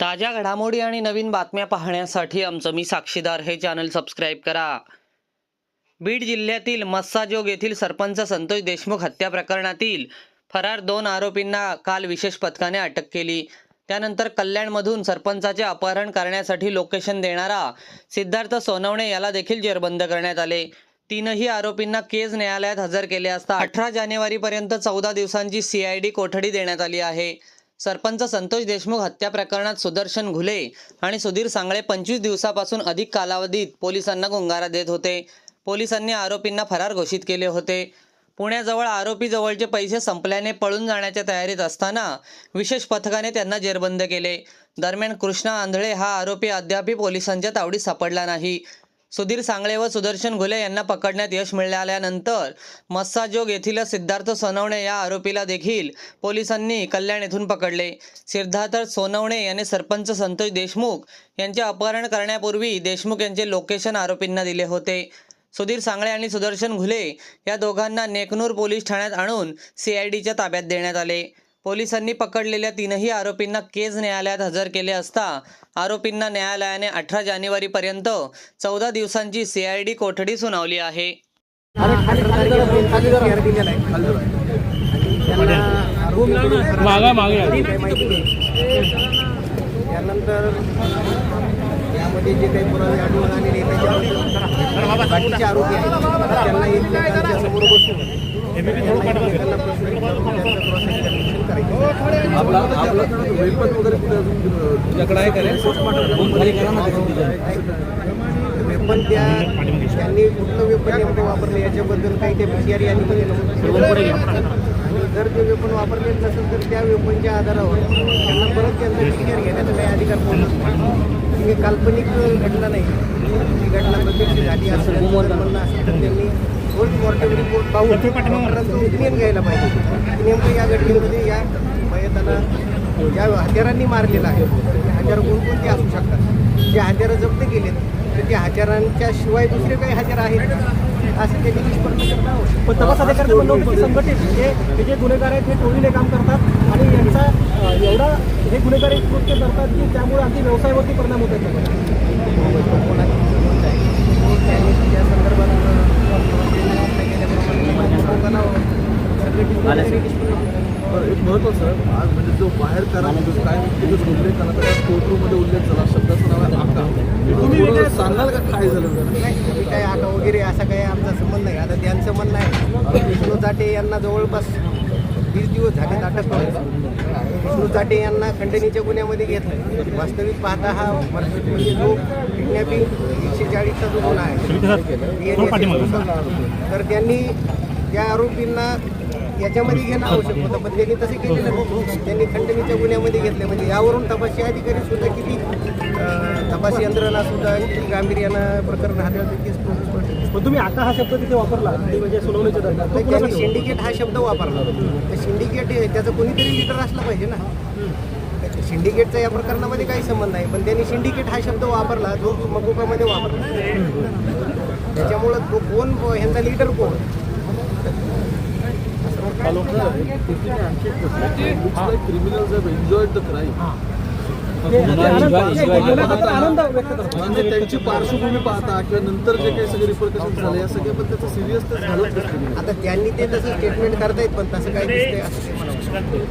ताज्या घडामोडी आणि नवीन बातम्या पाहण्यासाठी आमचं मी साक्षीदार हे चॅनल सबस्क्राईब करा. बीड जिल्ह्यातील मस्साजोग येथील सरपंच संतोष देशमुख हत्या प्रकरणातील फरार दोन आरोपींना काल विशेष पथकाने अटक केली. त्यानंतर कल्याणमधून सरपंचाचे अपहरण करण्यासाठी लोकेशन देणारा सिद्धार्थ सोनवणे याला देखील जेरबंद करण्यात आले. तीनही आरोपींना केज न्यायालयात हजर केले असता अठरा जानेवारीपर्यंत चौदा दिवसांची सीआयडी कोठडी देण्यात आली आहे. सरपंच संतोष देशमुख हत्या प्रकरणात सुदर्शन घुले आणि सुधीर सांगळे पंचवीस दिवसापासून अधिक कालावधीत पोलिसांना गुंगारा देत होते. पोलिसांनी आरोपींना फरार घोषित केले होते. पुण्याजवळ आरोपीजवळचे पैसे संपल्याने पळून जाण्याच्या तयारीत असताना विशेष पथकाने त्यांना जेरबंद केले. दरम्यान कृष्णा आंधळे हा आरोपी अद्यापही पोलिसांच्या तावडीत सापडला नाही. सुधीर सांगळे व सुदर्शन घुले यांना पकडण्यात यश मिळाल्यानंतर मस्साजोग येथील सिद्धार्थ सोनवणे या आरोपीला देखील पोलिसांनी कल्याण येथून पकडले. सिद्धार्थ सोनवणे याने सरपंच संतोष देशमुख यांचे अपहरण करण्यापूर्वी देशमुख यांचे लोकेशन आरोपींना दिले होते. सुधीर सांगळे आणि सुदर्शन घुले या दोघांना नेकनूर पोलीस ठाण्यात आणून सीआयडीच्या ताब्यात देण्यात आले. पोलिसांनी पकडलेल्या तीनही आरोपींना केज न्यायालयात हजर केले असता आरोपींना न्यायालयाने अठरा जानेवारीपर्यंत चौदा दिवसांची सीआयडी कोठडी सुनावली आहे त्यानंतर यामध्ये जे काही पुरावे आढळून आलेले आहेत, त्याच्याबद्दल बाकीचे आरोपी आहेत त्यांना समोर बसून त्यांना एकमेकांना प्रश्न विचारून त्यांचं वेपन वगैरे कुठे तुझ्याकडे आहे का खाली करा ना वेपन त्या त्यांनी कुठलं वेपन नेमकं वापरलं याच्याबद्दल काही त्या पीसीआर यांनी पण नमूद जर ते वेपन वापरले नसेल तर त्या वेपनच्या आधारावर त्यांना परत त्यांचा पीसीआर घेण्याचा काही अधिकार पोहोचत ही काल्पनिक घटना नाही. ही घटना प्रत्यक्ष झाली असेल त्यांचं जर म्हणणं असेल तर त्यांनी पोस्ट मॉर्टम रिपोर्ट पाहून डॉक्टरांचं ओपिनियन घ्यायला पाहिजे की नेमकं या घटनेमध्ये या मयताला ज्या हत्यारांनी मारलेला आहे. ते हत्यार कोणकोणते असू शकतात? जे हत्यारं जप्त केलेत तर त्या हत्यारांच्या शिवाय दुसरे काही हत्यार आहेत असं त्यांनी निष्पन्न करणं पण तपास अधिकारी म्हणलं होतं की संघटित हे हे जे गुन्हेगार आहेत हे टोळीने काम करतात आणि यांचा एवढा हे गुन्हेगार एक कृत्य करतात की त्यामुळे अगदी व्यवसायावरती परिणाम होत आहेत कोणाची समज आहे त्यांनी त्या संदर्भात प्रयत्न केल्याप्रमाणे लोकांना संघटित वगैरे निष्पन्न बरं, एक महत्वाचं आज म्हणजे जो बाहेर करा म्हणजे काय तिथं उल्लेख करा त्याच्या कोर्टरूमध्ये उल्लेख झाला शब्दाचं नाव आहे आका तुम्ही सांगाल का काय झालं? नाही काय आता वगैरे असा काही आमचा संबंध नाही आता त्यांचं म्हणणं आहे विष्णू जाटे यांना जवळपास वीस दिवस झालेत अटक करून विष्णू जाटे यांना खंडणीच्या गुन्ह्यामध्ये घेतलं वास्तविक पाहता हा म्हणजे जो किडनॅपिंग एकशे चाळीसचा जो गुन्हा आहे. तर त्यांनी त्या आरोपींना याच्यामध्ये घेणं आवश्यक होतं पण त्यांनी तसे केलेलं नाही. त्यांनी खंडणीच्या गुन्ह्यामध्ये घेतले. म्हणजे यावरून तपासी अधिकारी सुद्धा किती तपास यंत्रणा सुद्धा किती गांभीर्यानं प्रकरण हाताळते तेच. पण तुम्ही आता हा शब्द तिथे वापरला म्हणजे सोनवण्याच्या दरम्यान त्यांनी सिंडिकेट हा शब्द वापरला. तर सिंडिकेट त्याचं कोणीतरी लिडर असला पाहिजे ना. सिंडिकेटचा या प्रकरणामध्ये काही संबंध नाही पण त्यांनी सिंडिकेट हा शब्द वापरला जो मकोकामध्ये वापरला. त्याच्यामुळं तो कोण ह्यांचा लिडर कोण? आनंद गुन्हेगारांचा आनंद म्हणजे त्यांची पार्श्वभूमी पाहता किंवा नंतर जे काही सगळे रिपोर्टेशन झाले या सगळ्या पण त्याचं सिरियसनेस झालंच आता त्यांनी ते तसं स्टेटमेंट करतायत पण तसं काही दिसतंय